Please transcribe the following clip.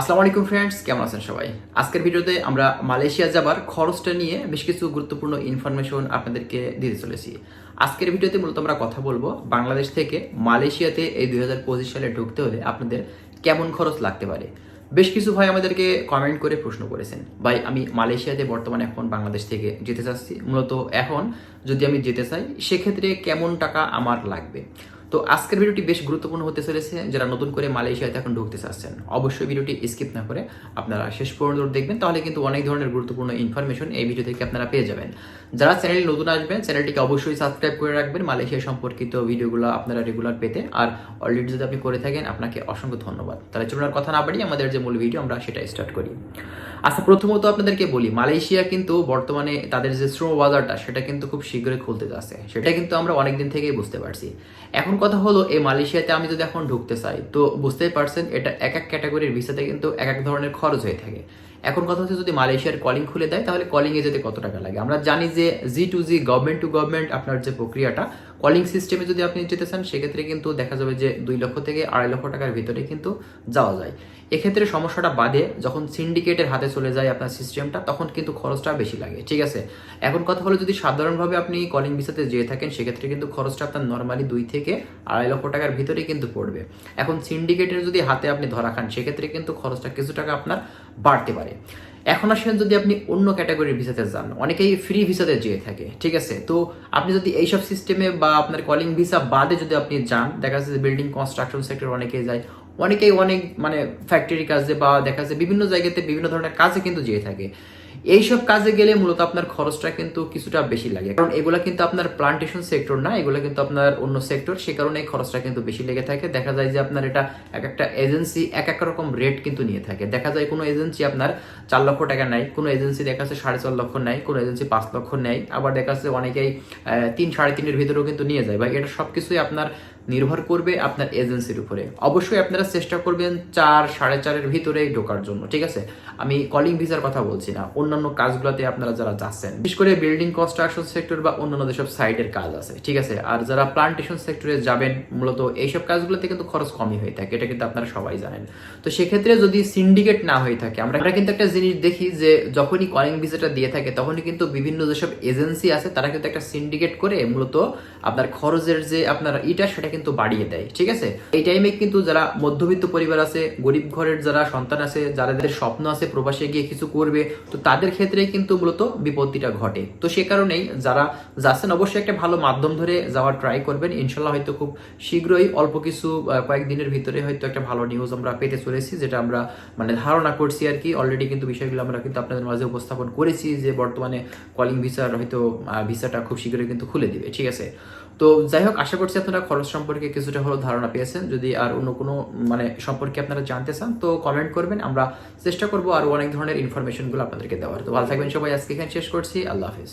আসসালামু আলাইকুম ফ্রেন্ডস কেমন আছেন সবাই? আজকের ভিডিওতে আমরা মালয়েশিয়া যাবার খরচটা নিয়ে বেশ কিছু গুরুত্বপূর্ণ ইনফরমেশন আপনাদেরকে দিতে চলেছি। আজকের ভিডিওতে মূলত আমরা কথা বলব বাংলাদেশ থেকে মালয়েশিয়াতে এই দুই হাজার পঁচিশ সালে ঢুকতে হলে আপনাদের কেমন খরচ লাগতে পারে। বেশ কিছু ভাই আমাদেরকে কমেন্ট করে প্রশ্ন করেছেন, ভাই, আমি মালয়েশিয়াতে বর্তমানে এখন বাংলাদেশ থেকে যেতে চাচ্ছি। মূলত এখন যদি আমি যেতে চাই, সেক্ষেত্রে কেমন টাকা আমার লাগবে? তো আজকের ভিডিওটি বেশ গুরুত্বপূর্ণ হতে চলেছে। যারা নতুন করে মালয়েশিয়াতে এখন ঢুকতে চাচ্ছেন অবশ্যই ভিডিওটি স্কিপ না করে আপনারা শেষ পর্যন্ত দেখবেন। তাহলে কিন্তু অনেক ধরনের গুরুত্বপূর্ণ ইনফরমেশন এই ভিডিও থেকে আপনারা পেয়ে যাবেন। যারা চ্যানেলে নতুন আসবেন চ্যানেলটিকে অবশ্যই সাবস্ক্রাইব করে রাখবেন মালয়েশিয়া সম্পর্কিত ভিডিওগুলো আপনারা রেগুলার পেতে। আর অলরেডি যদি আপনি করে থাকেন, আপনাকে অসংখ্য ধন্যবাদ। তাহলে চলুন কথা না বাড়িয়ে আমাদের যে মূল ভিডিও আমরা সেটা স্টার্ট করি। আচ্ছা প্রথমত আপনাদেরকে বলি, মালয়েশিয়া কিন্তু বর্তমানে তাদের যে শ্রম বাজারটা, সেটা কিন্তু খুব শীঘ্রই খুলতে যাচ্ছে। সেটা কিন্তু আমরা অনেকদিন থেকেই বুঝতে পারছি। এখন কথা হলো, এই মালয়েশিয়াতে আমি যদি এখন ঢুকতে চাই, তো বুঝতেই পারছেন, এটা এক এক ক্যাটাগরির ভিসাতে কিন্তু এক এক ধরনের খরচ হয়ে থাকে। এখন কথা হচ্ছে, যদি মালয়েশিয়ার কলিং খুলে দেয়, তাহলে কলিং এ যেতে কত টাকা লাগে? আমরা জানি যে G to G government to government আপনার যে প্রক্রিয়াটা কলিং সিস্টেমে যদি আপনি যেতে চান, সেক্ষেত্রে কিন্তু দেখা যাবে যে দুই লক্ষ থেকে আড়াই লক্ষ টাকার ভিতরে কিন্তু যাওয়া যায়। এক্ষেত্রে সমস্যাটা বাদে যখন সিন্ডিকেটের হাতে চলে যায় আপনার সিস্টেমটা তখন কিন্তু খরচটা বেশি লাগে, ঠিক আছে? এখন কথা হলো যদি সাধারণভাবে আপনি কলিং ভিসাতে যেয়ে থাকেন, সেক্ষেত্রে কিন্তু খরচটা আপনার নর্মালি দুই থেকে আড়াই লক্ষ টাকার ভিতরে কিন্তু পড়বে। এখন সিন্ডিকেটের যদি হাতে আপনি ধরা খান, সেক্ষেত্রে কিন্তু খরচটা কিছু টাকা আপনার বাড়তে পারে। এখন আসেন যদি আপনি অন্য ক্যাটাগরির ভিসাতে যান, অনেকেই ফ্রি ভিসাতে যেয়ে থাকে, ঠিক আছে? তো আপনি যদি এইসব সিস্টেমে বা আপনার কলিং ভিসা বাদে যদি আপনি যান, দেখা যাচ্ছে যে বিল্ডিং কনস্ট্রাকশন সেক্টর অনেকেই যায়, অনেকেই অনেক মানে ফ্যাক্টরি কাজে বা দেখা যাচ্ছে বিভিন্ন জায়গাতে বিভিন্ন ধরনের কাজে কিন্তু যেয়ে থাকে। এইসব কাজে গেলে মূলত আপনার খরচটা কিন্তু কিছুটা বেশি লাগে। কারণ এগুলা কিন্তু আপনার প্লান্টেশন সেক্টর না, এগুলো কিন্তু আপনার অন্য সেক্টর সে কারণে খরচটা কিন্তু বেশি লেগে থাকে। দেখা যায় যে আপনার এটা এক একটা এজেন্সি এক এক রকম রেট কিন্তু নিয়ে থাকে। দেখা যায় কোনো এজেন্সি আপনার চার লক্ষ টাকা নেয়, কোনো এজেন্সি দেখা যাচ্ছে সাড়ে চার লক্ষ নেয়, কোনো এজেন্সি পাঁচ লক্ষ নেয়। আবার দেখা যাচ্ছে অনেকেই তিন সাড়ে তিনের ভিতরেও কিন্তু নিয়ে যায়। বা এটা সবকিছুই আপনার নির্ভর করবে আপনার এজেন্সির উপরে। অবশ্যই আপনারা চেষ্টা করবেন চার, সাড়ে চারের ভিতরেই ঢোকার জন্য, ঠিক আছে? আমি কলিং ভিসার কথা বলছি না, অন্যান্য কাজগুলোতে আপনারা যারা যাচ্ছেন, বিশেষ করে বিল্ডিং কনস্ট্রাকশন সেক্টর বা অন্যান্য যেসব সাইডের কাজ আছে, ঠিক আছে? আর যারা প্লান্টেশন সেক্টরে যাবেন, মূলত এইসব কাজগুলোতে কিন্তু খরচ কমই হয়ে থাকে, এটা কিন্তু আপনারা সবাই জানেন। তো সেক্ষেত্রে যদি সিন্ডিকেট না হয়ে থাকে, আমরা আমরা কিন্তু একটা জিনিস দেখি যে, যখনই কলিং ভিসাটা দিয়ে থাকে, তখনই কিন্তু বিভিন্ন যেসব এজেন্সি আছে, তারা কিন্তু একটা সিন্ডিকেট করে, মূলত আপনার খরচের যে আপনার ইটা, সেটা কিন্তু বাড়িয়ে দেয়, ঠিক আছে? এই টাইমে কিন্তু যারা মধ্যবিত্ত পরিবার আছে, গরিব ঘরের যারা সন্তান আছে যাদের স্বপ্ন আছে প্রবাসে গিয়ে কিছু করবে, তো তাদের ক্ষেত্রে কিন্তু মূলত বিপত্তিটা ঘটে। তো সে কারণেই যারা যাচ্ছেন, অবশ্যই একটা ভালো মাধ্যম ধরে যাওয়ার ট্রাই করবেন। ইনশাল্লাহ হয়তো খুব শীঘ্রই অল্প কিছু কয়েকদিনের ভিতরে হয়তো একটা ভালো নিউজ আমরা পেতে চলেছি, যেটা আমরা মানে ধারণা করছি আর কি। অলরেডি কিন্তু বিষয়গুলো আমরা কিন্তু আপনাদের মাঝে উপস্থাপন করেছি যে বর্তমানে কলিং ভিসার হয়তো ভিসাটা খুব শীঘ্রই কিন্তু খুলে দিবে, ঠিক আছে? তো যাই হোক, আশা করছি আপনারা খরচ সম্পর্কে কিছুটা হলেও ধারণা পেয়েছেন। যদি আর অন্য কোনো মানে সম্পর্কে আপনারা জানতে চান, তো কমেন্ট করবেন। আমরা চেষ্টা করব আরও অনেক ধরনের ইনফরমেশনগুলো আপনাদেরকে দেওয়ার। তো ভালো থাকবেন সবাই। আজকে এখানে শেষ করছি। আল্লাহ হাফিজ।